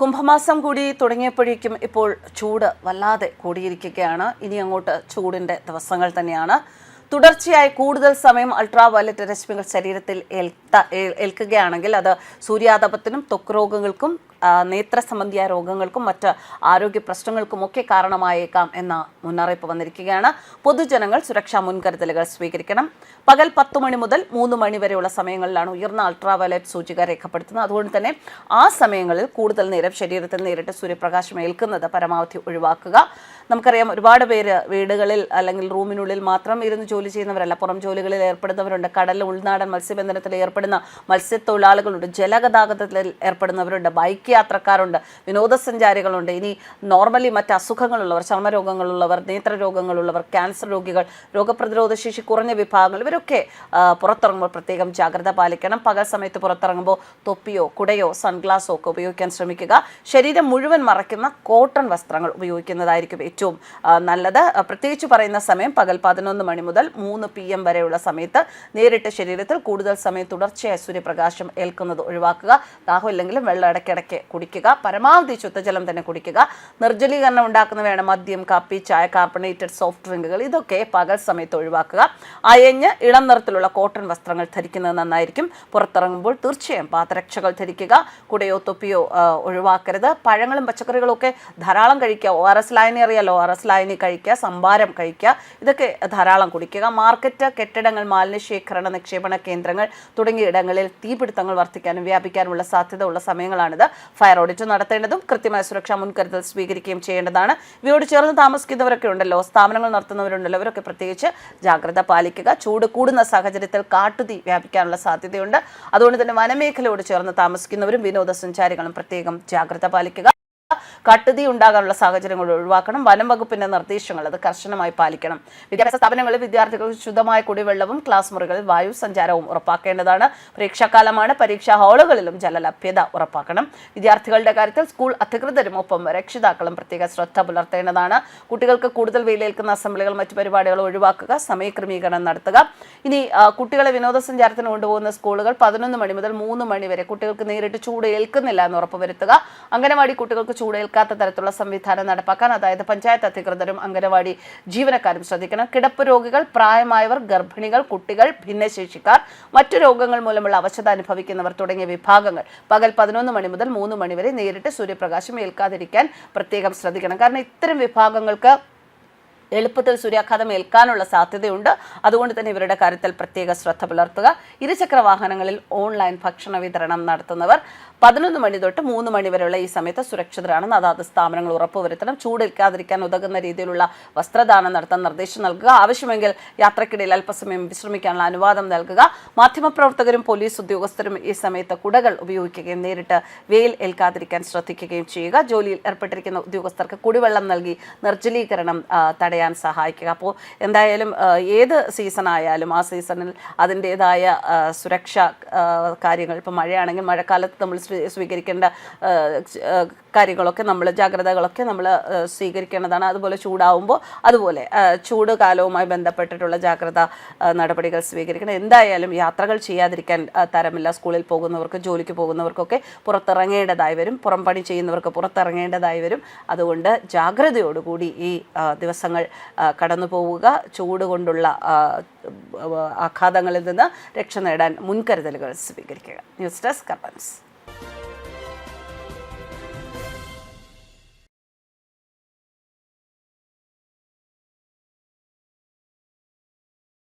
കുംഭമാസം കൂടി തുടങ്ങിയപ്പോഴേക്കും ഇപ്പോൾ ചൂട് വല്ലാതെ കൂടിയിരിക്കുകയാണ്. ഇനി അങ്ങോട്ട് ചൂടിന്റെ ദിവസങ്ങൾ തന്നെയാണ്. തുടർച്ചയായി കൂടുതൽ സമയം അൾട്രാ വയലറ്റ് രശ്മികൾ ശരീരത്തിൽ ഏൽ- ഏൽക്കുകയാണെങ്കിൽ അത് സൂര്യാതപത്തിനും ത്വക്ക് രോഗങ്ങൾക്കും നേത്ര സംബന്ധിയായ രോഗങ്ങൾക്കും മറ്റ് ആരോഗ്യ പ്രശ്നങ്ങൾക്കും ഒക്കെ കാരണമായേക്കാം എന്ന മുന്നറിയിപ്പ് വന്നിരിക്കുകയാണ്. പൊതുജനങ്ങൾ സുരക്ഷാ മുൻകരുതലുകൾ സ്വീകരിക്കണം. പകൽ പത്ത് മണി മുതൽ മൂന്ന് മണി വരെയുള്ള സമയങ്ങളിലാണ് ഉയർന്ന അൾട്രാ വയലറ്റ് സൂചിക രേഖപ്പെടുത്തുന്നത്. അതുകൊണ്ട് തന്നെ ആ സമയങ്ങളിൽ കൂടുതൽ നേരം ശരീരത്തിൽ നേരിട്ട് സൂര്യപ്രകാശം ഏൽക്കുന്നത് പരമാവധി ഒഴിവാക്കുക. നമുക്കറിയാം ഒരുപാട് പേര് വീടുകളിൽ അല്ലെങ്കിൽ റൂമിനുള്ളിൽ മാത്രം ഇരുന്ന് ജോലി ചെയ്യുന്നവരല്ല. പുറം ജോലികളിൽ ഏർപ്പെടുന്നവരുണ്ട്. കടലിൽ ഉൾനാടൻ മത്സ്യബന്ധനത്തിൽ ഏർപ്പെടുന്ന മത്സ്യത്തൊഴിലാളികളുണ്ട് ജലഗതാഗതത്തിൽ ഏർപ്പെടുന്നവരുണ്ട് ബൈക്ക് യാത്രക്കാരുണ്ട് വിനോദസഞ്ചാരികളുണ്ട്. ഇനി നോർമലി മറ്റ് അസുഖങ്ങളുള്ളവർ ചർമ്മരോഗങ്ങളുള്ളവർ നേത്രരോഗങ്ങളുള്ളവർ ക്യാൻസർ രോഗികൾ രോഗപ്രതിരോധ ശേഷി കുറഞ്ഞ വിഭാഗങ്ങൾ ഇവരൊക്കെ പുറത്തിറങ്ങുമ്പോൾ പ്രത്യേകം ജാഗ്രത പാലിക്കണം. പകൽ സമയത്ത് പുറത്തിറങ്ങുമ്പോൾ തൊപ്പിയോ കുടയോ സൺഗ്ലാസോ ഒക്കെ ഉപയോഗിക്കാൻ ശ്രമിക്കുക. ശരീരം മുഴുവൻ മറയ്ക്കുന്ന കോട്ടൺ വസ്ത്രങ്ങൾ ഉപയോഗിക്കുന്നതായിരിക്കും ഏറ്റവും നല്ലത്. പ്രത്യേകിച്ച് പറയുന്ന സമയം പകൽ പതിനൊന്ന് മണി മുതൽ മൂന്ന് പി എം വരെയുള്ള സമയത്ത് നേരിട്ട് ശരീരത്തിൽ കൂടുതൽ സമയം തുടർച്ചയായ സൂര്യപ്രകാശം ഏൽക്കുന്നത് ഒഴിവാക്കുക. ദാഹം ഇല്ലെങ്കിലും വെള്ളം ഇടയ്ക്കിടയ്ക്ക് കുടിക്കുക. പരമാവധി ശുദ്ധജലം തന്നെ കുടിക്കുക. നിർജലീകരണം ഉണ്ടാക്കുന്നവയാണ് മദ്യം കാപ്പി ചായ കാർബണേറ്റഡ് സോഫ്റ്റ് ഡ്രിങ്കുകൾ ഇതൊക്കെ പകൽ സമയത്ത് ഒഴിവാക്കുക. അയഞ്ഞ് ഇളം നിറത്തിലുള്ള കോട്ടൺ വസ്ത്രങ്ങൾ ധരിക്കുന്നത് നന്നായിരിക്കും. പുറത്തിറങ്ങുമ്പോൾ തീർച്ചയായും പാദരക്ഷകൾ ധരിക്കുക. കുടയോ തൊപ്പിയോ ഒഴിവാക്കരുത്. പഴങ്ങളും പച്ചക്കറികളും ഒക്കെ ധാരാളം കഴിക്കുക. ഒ ആർ എസ് ലായനി അറിയാലോ? ഒ ആർ എസ് ലായനി കഴിക്കുക. സംഭാരം കഴിക്കുക. ഇതൊക്കെ ധാരാളം കുടിക്കുക. മാർക്കറ്റ് കെട്ടിടങ്ങൾ മാലിന്യ ശേഖരണ നിക്ഷേപണ കേന്ദ്രങ്ങൾ തുടങ്ങിയ ഇടങ്ങളിൽ തീപിടുത്തങ്ങൾ വർദ്ധിക്കാനും വ്യാപിക്കാനുമുള്ള സാധ്യത ഉള്ള സമയങ്ങളാണിത്. ഫയർ ഓഡിറ്റ് നടത്തേണ്ടതും കൃത്യമായ സുരക്ഷാ മുൻകരുതൽ സ്വീകരിക്കുകയും ചെയ്യേണ്ടതാണ്. ഇവയോട് ചേർന്ന് താമസിക്കുന്നവരൊക്കെ ഉണ്ടല്ലോ സ്ഥാപനങ്ങൾ നടത്തുന്നവരുണ്ടല്ലോ അവരൊക്കെ പ്രത്യേകിച്ച് ജാഗ്രത പാലിക്കുക. ചൂട് കൂടുന്ന സാഹചര്യത്തിൽ കാട്ടുതീ വ്യാപിക്കാനുള്ള സാധ്യതയുണ്ട്. അതുകൊണ്ട് തന്നെ വനമേഖലയോട് ചേർന്ന് താമസിക്കുന്നവരും വിനോദസഞ്ചാരികളും പ്രത്യേകം ജാഗ്രത പാലിക്കുക. കാട്ടുതീ ഉണ്ടാകാനുള്ള സാഹചര്യങ്ങൾ ഒഴിവാക്കണം. വനം വകുപ്പിന്റെ നിർദ്ദേശങ്ങൾ അത് കർശനമായി പാലിക്കണം. വിദ്യാഭ്യാസ സ്ഥാപനങ്ങളിൽ വിദ്യാർത്ഥികൾക്ക് ശുദ്ധമായ കുടിവെള്ളവും ക്ലാസ് മുറികളിൽ വായു സഞ്ചാരവും ഉറപ്പാക്കേണ്ടതാണ്. പരീക്ഷാകാലമാണ്. പരീക്ഷാ ഹാളുകളിലും ജലലഭ്യത ഉറപ്പാക്കണം. വിദ്യാർത്ഥികളുടെ കാര്യത്തിൽ സ്കൂൾ അധികൃതരും ഒപ്പം രക്ഷിതാക്കളും പ്രത്യേക ശ്രദ്ധ പുലർത്തേണ്ടതാണ്. കുട്ടികൾക്ക് കൂടുതൽ വെയിലേൽക്കുന്ന അസംബ്ലികൾ മറ്റു പരിപാടികൾ ഒഴിവാക്കുക സമയക്രമീകരണം നടത്തുക. ഇനി കുട്ടികളെ വിനോദസഞ്ചാരത്തിന് കൊണ്ടുപോകുന്ന സ്കൂളുകൾ പതിനൊന്ന് മണി മുതൽ മൂന്ന് മണി വരെ കുട്ടികൾക്ക് നേരിട്ട് ചൂട് ഏൽക്കുന്നില്ല എന്ന് ഉറപ്പുവരുത്തുക. അംഗനവാടി കുട്ടികൾക്ക് ചൂടേൽക്കാത്ത തരത്തിലുള്ള സംവിധാനം നടപ്പാക്കാൻ അതായത് പഞ്ചായത്ത് അധികൃതരും അംഗനവാടി ജീവനക്കാരും ശ്രദ്ധിക്കണം. കിടപ്പ് രോഗികൾ പ്രായമായവർ ഗർഭിണികൾ കുട്ടികൾ ഭിന്നശേഷിക്കാർ മറ്റു രോഗങ്ങൾ മൂലമുള്ള അവശത അനുഭവിക്കുന്നവർ തുടങ്ങിയ വിഭാഗങ്ങൾ. പകൽ പതിനൊന്ന് മണി മുതൽ മൂന്ന് മണി വരെ നേരിട്ട് സൂര്യപ്രകാശം ഏൽക്കാതിരിക്കാൻ പ്രത്യേകം ശ്രദ്ധിക്കണം. കാരണം ഇത്തരം വിഭാഗങ്ങൾക്ക് എളുപ്പത്തിൽ സൂര്യാഘാതം ഏൽക്കാനുള്ള സാധ്യതയുണ്ട്. അതുകൊണ്ട് തന്നെ ഇവരുടെ കാര്യത്തിൽ പ്രത്യേക ശ്രദ്ധ പുലർത്തുക. ഇരുചക്ര വാഹനങ്ങളിൽ ഓൺലൈൻ ഭക്ഷണ വിതരണം നടത്തുന്നവർ പതിനൊന്ന് മണി തൊട്ട് മൂന്ന് മണി വരെയുള്ള ഈ സമയത്ത് സുരക്ഷിതരാണെന്ന് അതാത് സ്ഥാപനങ്ങൾ ഉറപ്പുവരുത്തണം. ചൂടേൽക്കാതിരിക്കാൻ ഉതകുന്ന രീതിയിലുള്ള വസ്ത്രദാനം നടത്താൻ നിർദ്ദേശം നൽകുക. ആവശ്യമെങ്കിൽ യാത്രക്കിടയിൽ അല്പസമയം വിശ്രമിക്കാനുള്ള അനുവാദം നൽകുക. മാധ്യമപ്രവർത്തകരും പോലീസ് ഉദ്യോഗസ്ഥരും ഈ സമയത്ത് കുടകൾ ഉപയോഗിക്കുകയും നേരിട്ട് വെയിൽ ഏൽക്കാതിരിക്കാൻ ശ്രദ്ധിക്കുകയും ചെയ്യുക. ജോലിയിൽ ഏർപ്പെട്ടിരിക്കുന്ന ഉദ്യോഗസ്ഥർക്ക് കുടിവെള്ളം നൽകി നിർജലീകരണം ആ, തടയാൻ സഹായിക്കുക. അപ്പോൾ എന്തായാലും ഏത് സീസൺ ആയാലും ആ സീസണിൽ അതിന്റെതായ സുരക്ഷാ കാര്യങ്ങൾ ഇപ്പോൾ മഴയാണെങ്കിൽ മഴക്കാലത്ത് നമ്മൾ സ്വീ- സ്വീകരിക്കേണ്ട കാര്യങ്ങളൊക്കെ നമ്മൾ ജാഗ്രതകളൊക്കെ നമ്മൾ സ്വീകരിക്കേണ്ടതാണ്. അതുപോലെ ചൂടാവുമ്പോൾ അതുപോലെ ചൂട് കാലവുമായി ബന്ധപ്പെട്ടിട്ടുള്ള ജാഗ്രത നടപടികൾ സ്വീകരിക്കണം. എന്തായാലും യാത്രകൾ ചെയ്യാതിരിക്കാൻ തരമില്ല. സ്കൂളിൽ പോകുന്നവർക്ക് ജോലിക്ക് പോകുന്നവർക്കൊക്കെ പുറത്തിറങ്ങേണ്ടതായി വരും. പുറം പണി ചെയ്യുന്നവർക്ക് പുറത്തിറങ്ങേണ്ടതായി വരും. അതുകൊണ്ട് ജാഗ്രതയോടുകൂടി ഈ ദിവസങ്ങൾ കടന്നു പോവുക ചൂട് കൊണ്ടുള്ള ആഘാതങ്ങളിൽ നിന്ന് രക്ഷ നേടാൻ മുൻകരുതലുകൾ സ്വീകരിക്കുക. News desk കർപ്പൻസ്